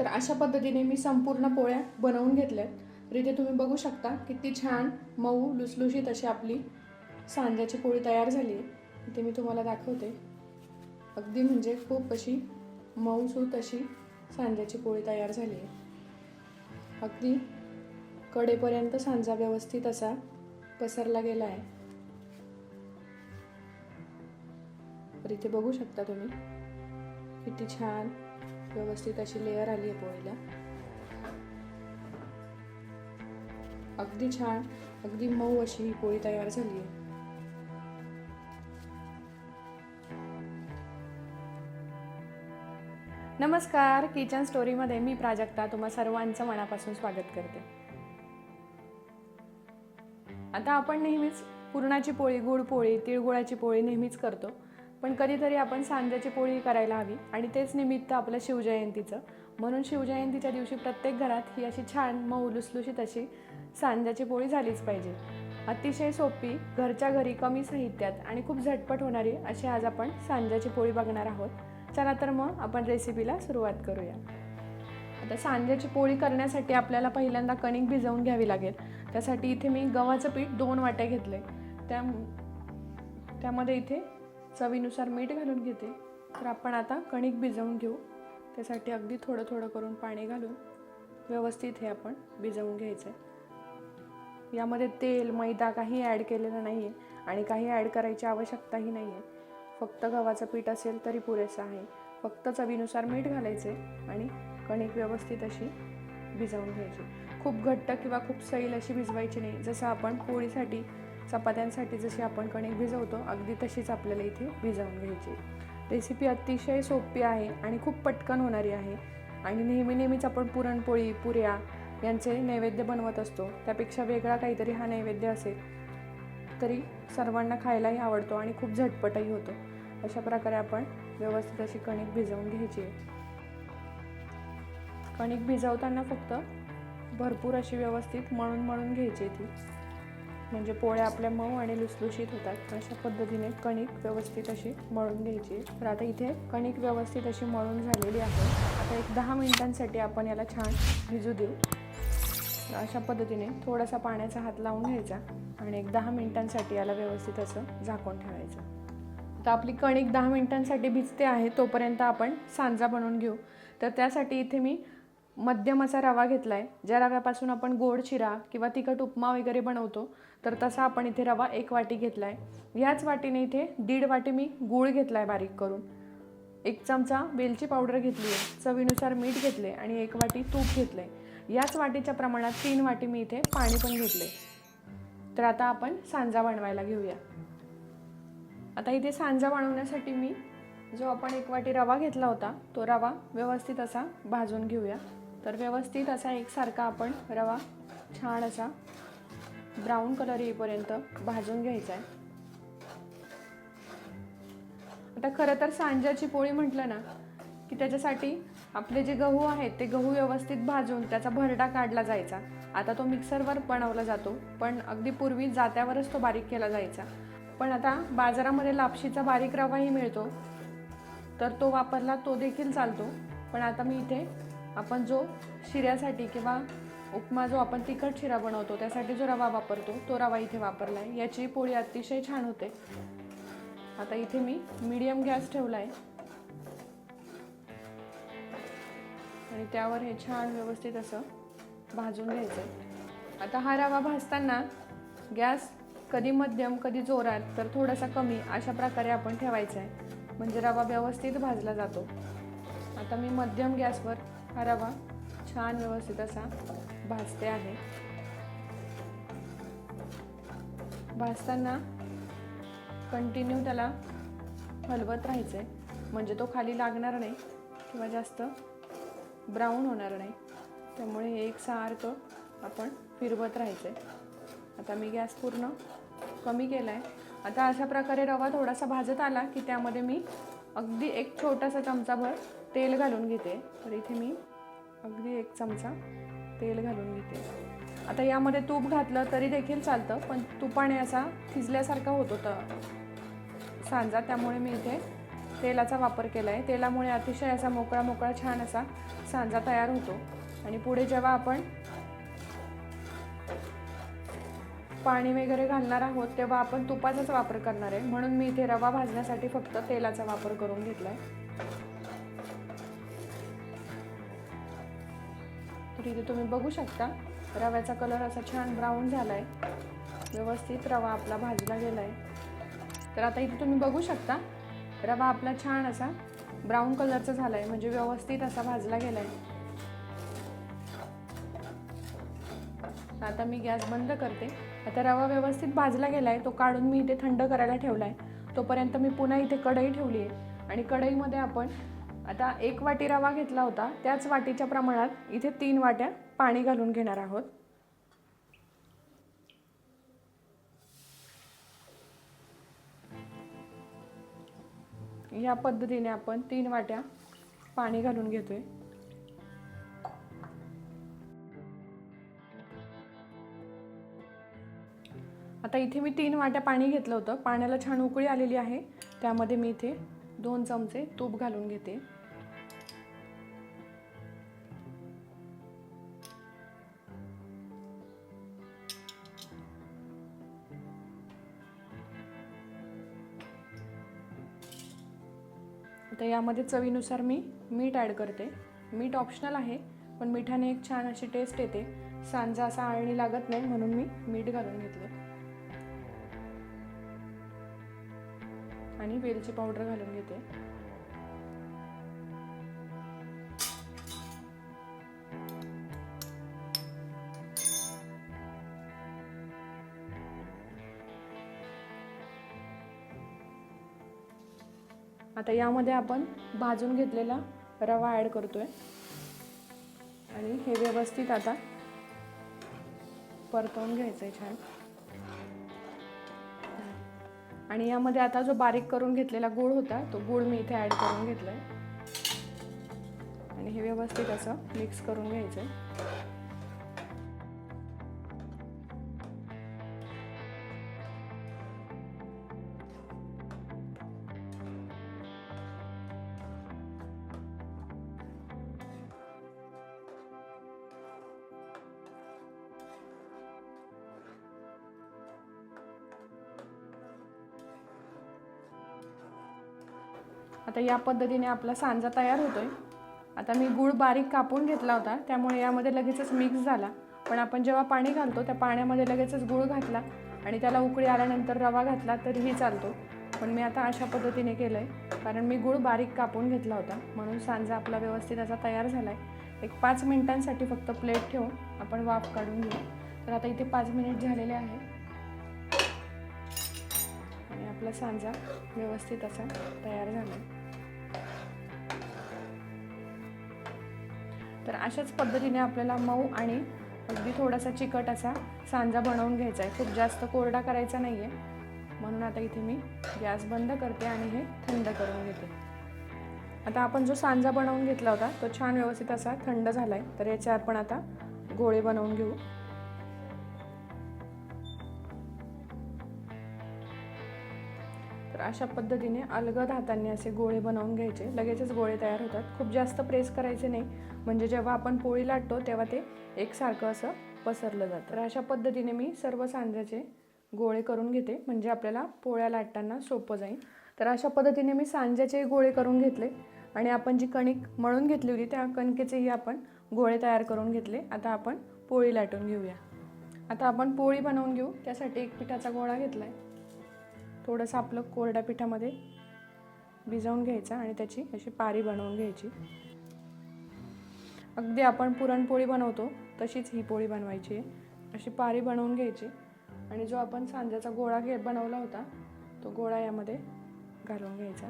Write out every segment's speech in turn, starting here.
तर अशा पद्धतीने मी संपूर्ण पोळ्या बनवून घेतल्यात तर इथे तुम्ही बघू शकता किती छान मऊ लुसलुशीत अशी आपली सांज्याची पोळी तयार झाली आहे. ते मी तुम्हाला दाखवते. अगदी म्हणजे खूप अशी मऊसूत अशी सांज्याची पोळी तयार झाली आहे. अगदी कडेपर्यंत सांजा व्यवस्थित असा पसरला गेला आहे. तर इथे बघू शकता तुम्ही किती छान व्यवस्थित अशी लेअर आली आहे पोळीला अगदी छान अगदी मऊ अशी ही पोळी तयार झाली आहे. नमस्कार किचन स्टोरीमध्ये मी प्राजक्ता तुम्हा सर्वांचं मनापासून स्वागत करते. आता आपण नेहमीच पुरणाची पोळी गुळ पोळी तिळगुळाची पोळी नेहमीच करतो. पण कधीतरी आपण सांज्याची पोळी करायला हवी आणि तेच निमित्त आपलं शिवजयंतीचं. म्हणून शिवजयंतीच्या दिवशी प्रत्येक घरात ही अशी छान मऊ लुसलुशीत अशी सांज्याची पोळी झालीच पाहिजे. अतिशय सोपी घरच्या घरी कमी साहित्यात आणि खूप झटपट होणारी अशी आज आपण सांज्याची पोळी बघणार आहोत. चला तर मग आपण रेसिपीला सुरुवात करूया. आता सांज्याची पोळी करण्यासाठी आपल्याला पहिल्यांदा कणिक भिजवून घ्यावी लागेल. त्यासाठी इथे मी गव्हाचं पीठ दोन वाट्या घेतले त्या त्यामध्ये इथे चवीनुसार मीठ घालून घेते. तर आपण आता कणिक भिजवून घेऊ. त्यासाठी अगदी थोडं थोडं करून पाणी घालून व्यवस्थित हे आपण भिजवून घ्यायचं आहे यामध्ये तेल मैदा काही ॲड केलेलं नाही आहे आणि काही ॲड करायची आवश्यकताही नाही आहे फक्त गव्हाचं पीठ असेल तरी पुरेसं आहे. फक्त चवीनुसार मीठ घालायचे आणि कणिक व्यवस्थित अशी भिजवून घ्यायची. खूप घट्ट किंवा खूप सैल अशी भिजवायची नाही. जसं आपण पोळीसाठी चपात्यांसाठी जशी आपण कणिक भिजवतो अगदी तशीच आपल्याला इथे भिजवून घ्यायची. रेसिपी अतिशय सोपी आहे आणि खूप पटकन होणारी आहे. आणि नेहमी नेहमीच आपण पुरणपोळी पुऱ्या यांचे नैवेद्य बनवत असतो. त्यापेक्षा वेगळा काहीतरी हा नैवेद्य असेल तरी सर्वांना खायलाही आवडतो आणि खूप झटपटही होतो. अशा प्रकारे आपण व्यवस्थित अशी कणिक भिजवून घ्यायची आहे. कणिक भिजवताना फक्त भरपूर अशी व्यवस्थित मळून मळून घ्यायची ती. म्हणजे पोळ्या आपल्या मऊ आणि लुसलुशीत होतात. अशा पद्धतीने कणिक व्यवस्थित अशी मळून घ्यायची. तर आता इथे कणिक व्यवस्थित अशी मळून झालेली आहे. आता एक दहा मिनिटांसाठी आपण याला छान भिजू देऊ. अशा पद्धतीने थोडासा पाण्याचा हात लावून घ्यायचा आणि एक दहा मिनिटांसाठी याला व्यवस्थित असं झाकून ठेवायचं. तर आपली कणिक दहा मिनिटांसाठी भिजते आहे तोपर्यंत आपण सांजा बनवून घेऊ. तर त्यासाठी इथे मी मध्यम असा रवा घेतला आहे ज्या रव्यापासून आपण गोड शिरा किंवा तिखट उपमा वगैरे बनवतो तर तसा आपण इथे रवा एक वाटी घेतला आहे ह्याच वाटीने इथे दीड वाटी मी गूळ घेतला आहे बारीक करून. एक चमचा वेलची पावडर घेतली आहे चवीनुसार मीठ घेतले आणि एक वाटी तूप घेतलं आहे याच वाटीच्या प्रमाणात तीन वाटी मी इथे पाणी पण घेतले तर आता आपण सांजा बनवायला घेऊया. आता इथे सांजा बनवण्यासाठी मी जो आपण एक वाटी रवा घेतला होता तो रवा व्यवस्थित असा भाजून घेऊया. तर व्यवस्थित असा एकसारखा आपण रवा छान असा ब्राऊन कलर येईपर्यंत भाजून घ्यायचा आहे. आता खरं तर सांज्याची पोळी म्हटलं ना की त्याच्यासाठी आपले जे गहू आहेत ते गहू व्यवस्थित भाजून त्याचा भरडा काढला जायचा. आता तो मिक्सरवर बनवला जातो पण अगदी पूर्वी जात्यावरच तो बारीक केला जायचा. पण आता बाजारामध्ये लापशीचा बारीक रवाही मिळतो तर तो वापरला तो देखील चालतो. पण आता मी इथे आपण जो शिऱ्यासाठी किंवा उपमा जो आपण तिखट शिरा बनवतो त्यासाठी जो रवा वापरतो तो रवा इथे वापरला आहे याची पोळी अतिशय छान होते. आता इथे मी मीडियम गॅस ठेवला आहे आणि त्यावर हे छान व्यवस्थित असं भाजून घ्यायचं आहे आता हा रवा भाजताना गॅस कधी मध्यम कधी जोरात तर थोडासा कमी अशा प्रकारे आपण ठेवायचा आहे म्हणजे रवा व्यवस्थित भाजला जातो. आता मी मध्यम गॅसवर हा रवा छान व्यवस्थित असा भाजते आहे. भाजताना कंटिन्यू त्याला हलवत राहायचं आहे म्हणजे तो खाली लागणार नाही किंवा जास्त ब्राऊन होणार नाही. त्यामुळे हे एकसारखं आपण फिरवत राहायचं आहे आता मी गॅस पूर्ण कमी केला आहे आता अशा प्रकारे रवा थोडासा भाजत आला की त्यामध्ये मी अगदी एक छोटासा चमचाभर तेल घालून घेते. तर इथे मी अगदी एक चमचा तेल घालून घेते. आता यामध्ये तूप घातलं तरी देखील चालतं पण तुपाने असा थिजल्यासारखा होत होता सांजा. त्यामुळे मी इथे तेलाचा वापर केला आहे तेलामुळे अतिशय असा मोकळा मोकळा छान असा सांजा तयार होतो. आणि पुढे जेव्हा आपण पाणी वगैरे घालणार आहोत तेव्हा आपण तुपाचाच वापर करणार आहे. म्हणून मी इथे रवा भाजण्यासाठी फक्त तेलाचा वापर करून घेतला आहे तर इथे तुम्ही बघू शकता रव्याचा कलर असा छान ब्राऊन झाला आहे व्यवस्थित रवा आपला भाजला गेला आहे तर आता इथे तुम्ही बघू शकता रवा आपला छान असा ब्राऊन कलरचा आहे म्हणजे व्यवस्थित असा भाजला गेला आहे आता मी गॅस बंद करते. आता रवा व्यवस्थित भाजला गेला आहे तो काढून मी इथे थंड करायला ठेवला आहे तोपर्यंत मी पुन्हा इथे कढई ठेवली आहे आणि कढईमध्ये आपण आता एक वाटी रवा घेतला होता. त्याच वाटीच्या प्रमाणात इथे तीन वाट्या पाणी घालून घेणार आहोत. या पद्धतीने आपण तीन वाट्या पाणी घालून घेतोय. आता इथे मी तीन वाट्या पाणी घेतलं होतं. पाण्याला छान उकळी आलेली आहे. त्यामध्ये मी इथे दोन चमचे तूप घालून घेते. तर यामध्ये चवीनुसार मी मीठ ॲड करते. मीठ ऑप्शनल आहे पण मिठाने एक छान अशी टेस्ट येते. सांजा असा आळणी लागत नाही म्हणून मी मीठ घालून घेतलं. आणि वेलची पावडर घालून घेते. आता यामध्ये आपण भाजून घेतलेला रवा ॲड करतोय. आणि हे व्यवस्थित आता परतवून घ्यायचं आहे छान. आणि यामध्ये आता जो बारीक करून घेतलेला गूळ होता तो गूळ मी इथे ॲड करून घेतलाय. आणि हे व्यवस्थित असं मिक्स करून घ्यायचं आहे आता या पद्धतीने आपला सांजा तयार होतोय. आता मी गूळ बारीक कापून घेतला होता त्यामुळे यामध्ये लगेचच मिक्स झाला. पण आपण जेव्हा पाणी घालतो त्या पाण्यामध्ये लगेचच गूळ घातला आणि त्याला उकळी आल्यानंतर रवा घातला तरीही चालतो. पण मी आता अशा पद्धतीने केलं आहे कारण मी गूळ बारीक कापून घेतला होता. म्हणून सांजा आपला व्यवस्थित असा तयार झाला आहे एक पाच मिनिटांसाठी फक्त प्लेट ठेवून आपण वाफ काढून घेऊ. तर आता इथे पाच मिनिट झालेले आहे. आणि आपला सांजा व्यवस्थित असा तयार झाला आहे तर अशाच पद्धतीने आपल्याला मऊ आणि अगदी थोडासा चिकट असा सांजा बनवून घ्यायचा आहे. खूप जास्त कोरडा करायचा नाही आहे म्हणून आता इथे मी गॅस बंद करते आणि हे थंड करून घेते. आता आपण जो सांजा बनवून घेतला होता तो छान व्यवस्थित असा थंड झाला आहे तर याचे आपण आता गोळे बनवून घेऊ. तर अशा पद्धतीने अलगद हातांनी असे गोळे बनवून घ्यायचे. लगेचच गोळे तयार होतात. खूप जास्त प्रेस करायचे नाही. म्हणजे जेव्हा आपण पोळी लाटतो तेव्हा ते एकसारखं असं पसरलं जातं. तर अशा पद्धतीने मी सर्व सांज्याचे गोळे करून घेते म्हणजे आपल्याला पोळ्या लाटताना सोपं जाईल. तर अशा पद्धतीने मी सांज्याचे गोळे करून घेतले आणि आपण जी कणिक मळून घेतली होती त्या कणकेचेही आपण गोळे तयार करून घेतले. आता आपण पोळी लाटून घेऊया. आता आपण पोळी बनवून घेऊ. त्यासाठी एक पिठाचा गोळा घेतला आहे थोडंसं आपलं कोरड्या पिठामध्ये भिजवून घ्यायचा आणि त्याची अशी पारी बनवून घ्यायची. अगदी आपण पुरणपोळी बनवतो तशीच ही पोळी बनवायची आहे. अशी पारी बनवून घ्यायची. आणि जो आपण सांज्याचा गोळा घे बनवला होता तो गोळा यामध्ये घालून घ्यायचा.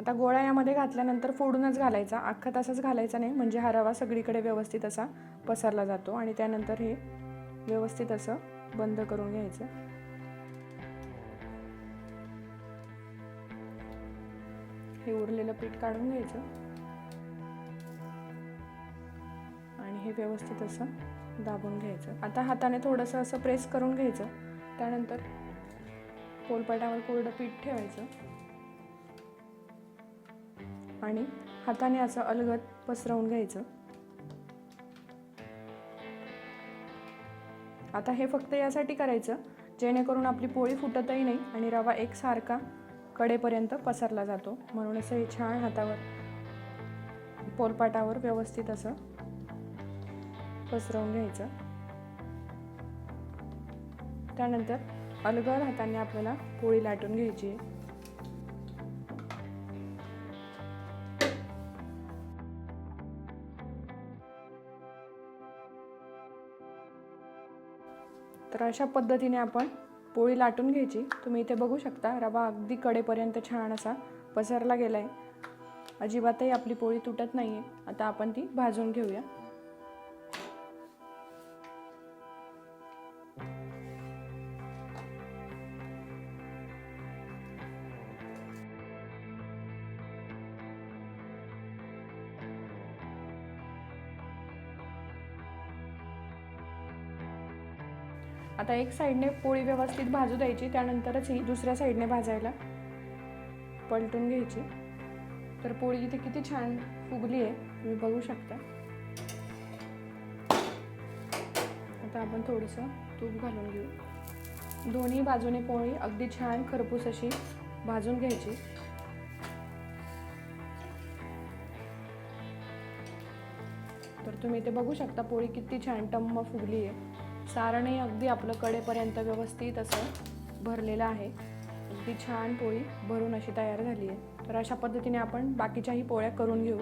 आता गोळा यामध्ये घातल्यानंतर फोडूनच घालायचा. अख्खा तसाच घालायचा नाही म्हणजे हा रवा सगळीकडे व्यवस्थित असा पसरला जातो आणि त्यानंतर हे व्यवस्थित असं बंद करून घ्यायचं. हे उरलेलं पीठ काढून घ्यायचं. हे व्यवस्थित असं दाबून घ्यायचं. आता हाताने थोडंसं असं प्रेस करून घ्यायचं. त्यानंतर पोलपाटावर कोरडं पीठ ठेवायचं. आणि हाताने असं अलगद पसरवून घ्यायचं. आता हे फक्त यासाठी करायचं जेणेकरून आपली पोळी फुटतही नाही आणि रवा एकसारखा कडेपर्यंत पसरला जातो. म्हणून असं हे छान हातावर पोलपाटावर व्यवस्थित असं पसरवून घ्यायचं. त्यानंतर अलगर हाताने आपल्याला पोळी लाटून घ्यायची. आहे तर अशा पद्धतीने आपण पोळी लाटून घ्यायची. तुम्ही इथे बघू शकता रवा अगदी कडेपर्यंत छान असा पसरला गेला आहे अजिबातही आपली पोळी तुटत नाही आहे आता आपण ती भाजून घेऊया. आता एक साईडने पोळी व्यवस्थित भाजू द्यायची त्यानंतरच ही दुसऱ्या साईडने भाजायला पलटून घ्यायची. तर पोळी इथे किती छान फुगली आहे तुम्ही बघू शकता. आता आपण थोडंसं तूप घालून घेऊ. दोन्ही बाजूने पोळी अगदी छान खरपूस अशी भाजून घ्यायची. तर तुम्ही इथे बघू शकता पोळी किती छान टम्म फुगली आहे. सारणही अगदी आपलं कडेपर्यंत व्यवस्थित असं भरलेलं आहे. अगदी छान पोळी भरून अशी तयार झाली आहे. तर अशा पद्धतीने आपण बाकीच्याही पोळ्या करून घेऊ.